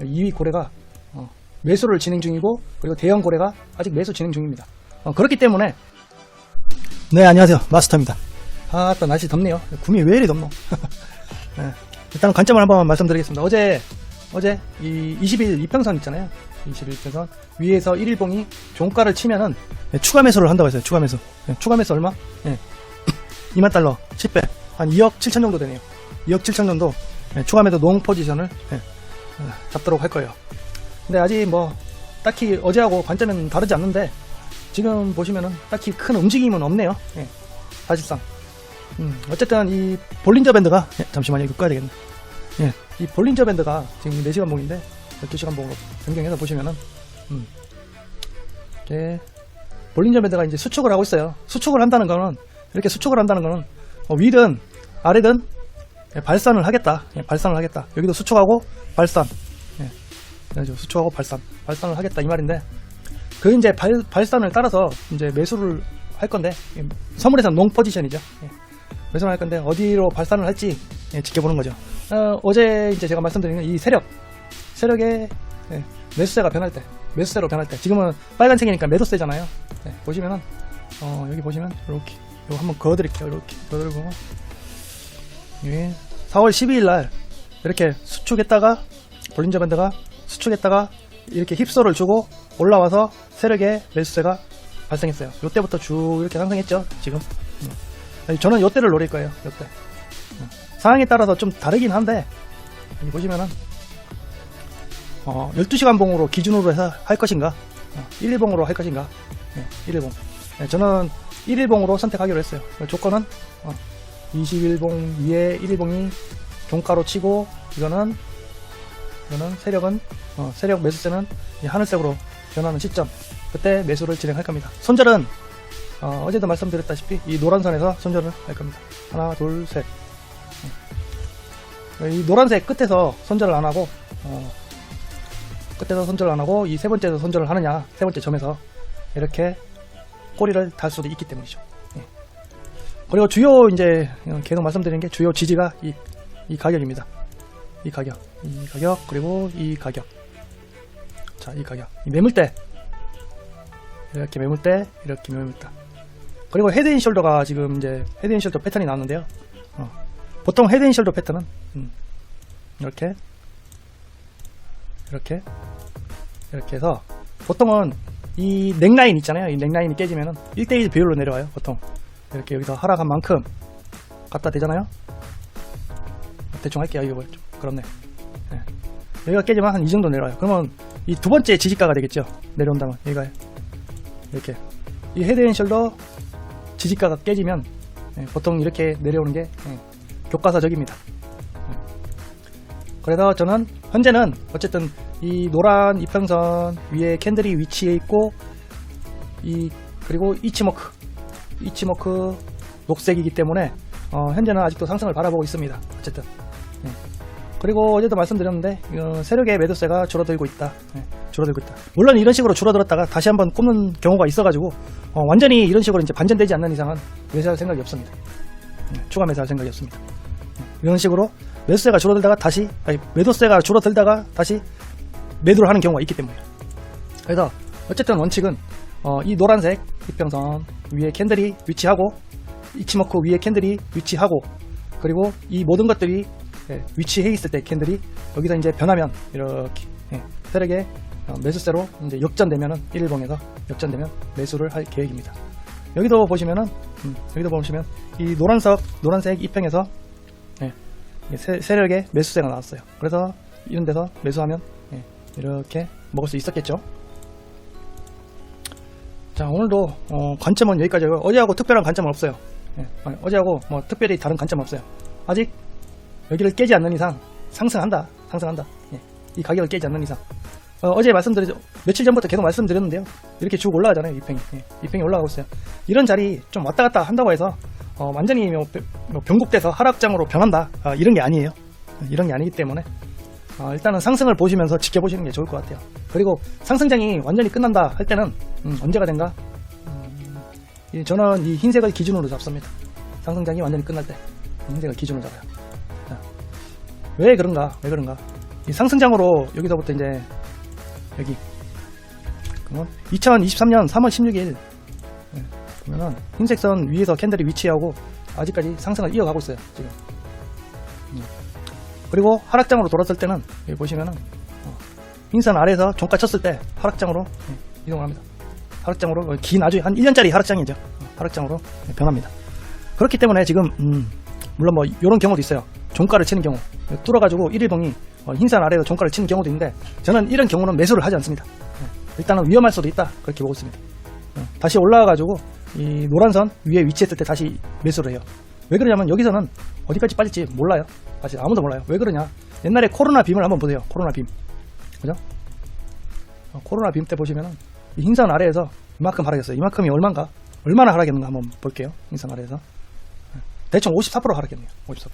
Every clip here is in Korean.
2위 고래가 어, 매수를 진행 중이고 그리고 대형 고래가 아직 매수 진행 중입니다. 어, 그렇기 때문에 네 안녕하세요 마스터입니다. 아따 날씨 덥네요. 구미 왜 이리 덥노? 네, 일단 관점을 한번 말씀드리겠습니다. 어제 어제 이 20일 이평선 있잖아요. 21 이평선 위에서 1일봉이 종가를 치면은 네, 추가 매수를 한다고 했어요. 추가 매수. 네, 추가 매수 얼마? 네, 2만 달러 10배 한 2억 7천 정도 되네요. 2억 7천 정도 네, 추가 매도 농 포지션을 네, 어, 잡도록 할 거예요. 근데 아직 뭐 딱히 어제하고 관점은 다르지 않는데 지금 보시면은 딱히 큰 움직임은 없네요. 예, 사실상. 음, 어쨌든 이 볼린저 밴드가 예, 잠시만요 이거 꺼야 되겠네. 예, 이 볼린저 밴드가 지금 4시간 봉인데 12시간 봉으로 변경해서 보시면은 음, 이렇게 볼린저 밴드가 이제 수축을 하고 있어요. 수축을 한다는 거는 이렇게 수축을 한다는 거는 어, 위든 아래든 예, 발산을 하겠다. 예, 발산을 하겠다. 여기도 수축하고 발산. 예, 수축하고 발산. 발산을 하겠다 이 말인데 그 이제 발, 발산을 따라서 이제 매수를 할 건데 예, 선물에서 농 포지션이죠. 예, 매수를 할 건데 어디로 발산을 할지 예, 지켜보는 거죠. 어, 제 이제 제가 말씀드린 이 세력 세력의 예, 매수세가 변할 때 매수세로 변할 때 지금은 빨간색이니까 매도세잖아요. 예, 보시면은 어, 여기 보시면 이렇게 이거 한번 그어드릴게요. 이렇게 그어드리고 예, 4월 12일 날 이렇게 수축했다가 볼린저 밴드가 수축했다가 이렇게 힙소를 주고 올라와서 세력의 매수세가 발생했어요. 이때부터 쭉 이렇게 상승했죠. 지금 음. 저는 이때를 노릴 거예요. 이때 음. 상황에 따라서 좀 다르긴 한데 여기 보시면은 어, 12시간 봉으로 기준으로 해서 할 것인가 어, 1일 봉으로 할 것인가 네, 1일 봉 네, 저는 1일 봉으로 선택하기로 했어요. 조건은 어, 21봉 위에 1일봉이 종가로 치고 이거는 이거는 세력은 어, 세력 매수세는 이 하늘색으로 변하는 시점 그때 매수를 진행할 겁니다. 손절은 어, 제도 말씀드렸다시피 이 노란 선에서 손절을 할 겁니다. 하나 둘 셋 이 노란색 끝에서 손절을 안 하고 어, 끝에서 손절을 안 하고 이 세 번째에서 손절을 하느냐 세 번째 점에서 이렇게 꼬리를 달 수도 있기 때문이죠. 예. 그리고 주요 이제 계속 말씀드리는 게 주요 지지가 이, 이 가격입니다. 이 가격, 이 가격, 그리고 이 가격. 자, 이 가격. 이 매물대. 이렇게 매물대, 이렇게 매물대. 그리고 헤드앤숄더가 지금 이제 헤드앤숄더 패턴이 나왔는데요. 어. 보통 헤드앤숄더 패턴은 음, 이렇게 이렇게 이렇게 해서 보통은 이 넥라인 있잖아요. 이 넥라인이 깨지면은 1대1 비율로 내려와요. 보통 이렇게 여기서 하락한 만큼 갖다 대잖아요. 대충 할게요. 이거 좀 그렇네. 네. 여기가 깨지면 한 이 정도 내려와요. 그러면 이 두 번째 지지가가 되겠죠. 내려온다면 여기가 이렇게 이 헤드앤숄더 지지가가 깨지면 예, 보통 이렇게 내려오는 게 예, 교과서적입니다. 예. 그래서 저는 현재는 어쨌든 이 노란 이평선 위에 캔들이 위치해 있고 이 그리고 이치모크 이치모크 녹색이기 때문에 어, 현재는 아직도 상승을 바라보고 있습니다. 어쨌든 예. 그리고 어제도 말씀드렸는데 어, 세력의 매도세가 줄어들고 있다. 예, 줄어들고 있다. 물론 이런 식으로 줄어들었다가 다시 한번 꼽는 경우가 있어가지고 어, 완전히 이런 식으로 이제 반전되지 않는 이상은 매수할 생각이 없습니다. 예, 추가 매수할 생각이 없습니다. 예, 이런 식으로 매수세가 줄어들다가 다시 아니, 매도세가 줄어들다가 다시 매도를 하는 경우가 있기 때문에 그래서 어쨌든 원칙은 어, 이 노란색 이평선 위에 캔들이 위치하고 이치모크 위에 캔들이 위치하고 그리고 이 모든 것들이 예, 위치해 있을 때 캔들이 여기서 이제 변하면 이렇게 예, 세력의 어, 매수세로 이제 역전되면은 1일봉에서 역전되면 매수를 할 계획입니다. 여기도 보시면은 음, 여기도 보시면 이 노란색 노란색 이평에서 예, 이 세, 세력의 매수세가 나왔어요. 그래서 이런 데서 매수하면 예, 이렇게 먹을 수 있었겠죠. 자 오늘도 어, 관점은 여기까지고요. 어제하고 특별한 관점은 없어요. 예, 어제하고 뭐 특별히 다른 관점은 없어요. 아직 여기를 깨지 않는 이상 상승한다. 상승한다. 예, 이 가격을 깨지 않는 이상. 어, 제 말씀드리죠. 며칠 전부터 계속 말씀드렸는데요. 이렇게 쭉 올라가잖아요. 이평이. 예, 이평이 올라가고 있어요. 이런 자리 좀 왔다 갔다 한다고 해서 어, 완전히 뭐, 변- 뭐 변곡돼서 하락장으로 변한다. 아, 이런 게 아니에요. 이런 게 아니기 때문에 어, 일단은 상승을 보시면서 지켜보시는 게 좋을 것 같아요. 그리고 상승장이 완전히 끝난다 할 때는 음, 언제가 된가? 음, 이- 저는 이 흰색을 기준으로 잡습니다. 상승장이 완전히 끝날 때 흰색을 기준으로 잡아요. 자, 왜 그런가? 왜 그런가? 이 상승장으로 여기서부터 이제 여기 그러면 2023년 3월 16일 예, 보면은 흰색 선 위에서 캔들이 위치하고 아직까지 상승을 이어가고 있어요 지금 음. 그리고 하락장으로 돌았을 때는 여기 보시면은 어, 흰선 아래에서 종가 쳤을 때 하락장으로 예, 이동을 합니다. 하락장으로 어, 긴 아주 한 1년짜리 하락장이죠. 어, 하락장으로 예, 변합니다. 그렇기 때문에 지금 음, 물론 뭐 이런 경우도 있어요. 종가를 치는 경우. 뚫어가지고 1일봉이 어, 흰선 아래에서 종가를 치는 경우도 있는데 저는 이런 경우는 매수를 하지 않습니다. 예, 일단은 위험할 수도 있다. 그렇게 보고 있습니다. 어, 다시 올라와가지고 이 노란선 위에 위치했을 때 다시 매수를 해요 왜 그러냐면 여기서는 어디까지 빠질지 몰라요. 아직 아무도 몰라요. 왜 그러냐? 옛날에 코로나 빔을 한번 보세요. 코로나 빔. 그죠? 어, 코로나 빔 때 보시면은 이 흰선 아래에서 이만큼 하락했어요. 이만큼이 얼마인가? 얼마나 하락했는가 한번 볼게요. 흰선 아래에서. 예, 대충 54% 하락했네요. 54%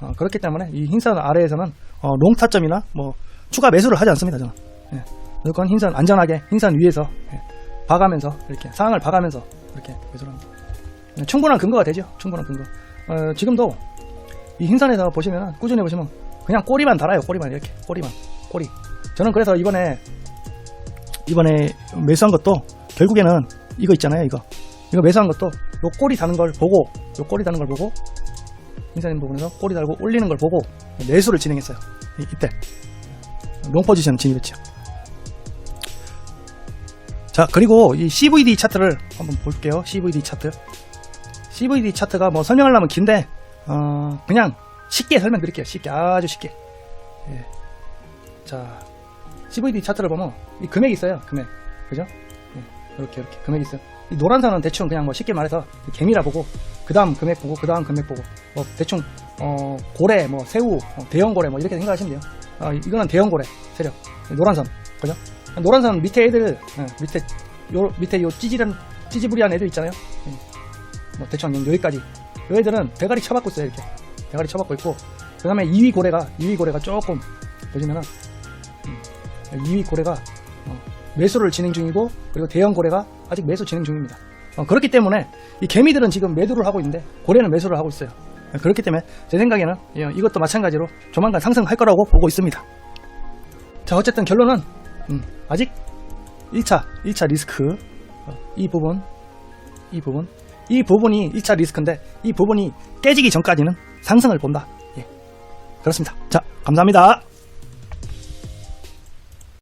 어, 그렇기 때문에 이 흰선 아래에서는 어, 롱 타점이나 뭐 추가 매수를 하지 않습니다 저는. 예. 무조건 흰선 안전하게 흰선 위에서 예, 봐가면서 이렇게 상황을 봐가면서 이렇게 매수를 합니다. 예, 충분한 근거가 되죠. 충분한 근거. 어, 지금도 이 흰선에서 보시면 꾸준히 보시면 그냥 꼬리만 달아요 꼬리만 이렇게. 꼬리만. 꼬리. 저는 그래서 이번에 이번에 매수한 것도 결국에는 이거 있잖아요 이거. 이거 매수한 것도 요 꼬리 다는 걸 보고 요 꼬리 다는 걸 보고 흰선 부분에서 꼬리 달고 올리는 걸 보고 매수를 진행했어요. 이, 이때. 롱 포지션 진입했죠. 자 그리고 이 CVD 차트를 한번 볼게요. CVD 차트 CVD 차트가 뭐 설명하려면 긴데 어, 그냥 쉽게 설명드릴게요. 쉽게 아주 쉽게. 예. 자 CVD 차트를 보면 이 금액이 있어요. 금액. 그죠? 예. 이렇게 이렇게. 금액이 있어요. 이 노란 선은 대충 그냥 뭐 쉽게 말해서 개미라 보고 그 다음 금액 보고 그 다음 금액 보고 뭐 대충 어 고래 뭐 새우 어, 대형 고래 뭐 이렇게 생각하시면 돼요. 아 이- 이거는 대형 고래 세력. 노란 선 그죠? 노란 선 밑에 애들 예, 밑에 요 밑에 요 찌질한 찌지부리한 애들 있잖아요. 예. 뭐 대충 여기까지 요 애들은 대가리 쳐박고 있어요 이렇게 대가리 쳐박고 있고 그 다음에 2위 고래가 2위 고래가 조금 보시면은 음, 2위 고래가 어, 매수를 진행 중이고 그리고 대형 고래가 아직 매수 진행 중입니다. 어, 그렇기 때문에 이 개미들은 지금 매도를 하고 있는데 고래는 매수를 하고 있어요. 어, 그렇기 때문에 제 생각에는 예, 이것도 마찬가지로 조만간 상승할 거라고 보고 있습니다. 자 어쨌든 결론은 음, 아직 1차 1차 리스크 어, 이 부분 이 부분 이 부분이 1차 리스크인데 이 부분이 깨지기 전까지는 상승을 본다. 예. 그렇습니다. 자 감사합니다.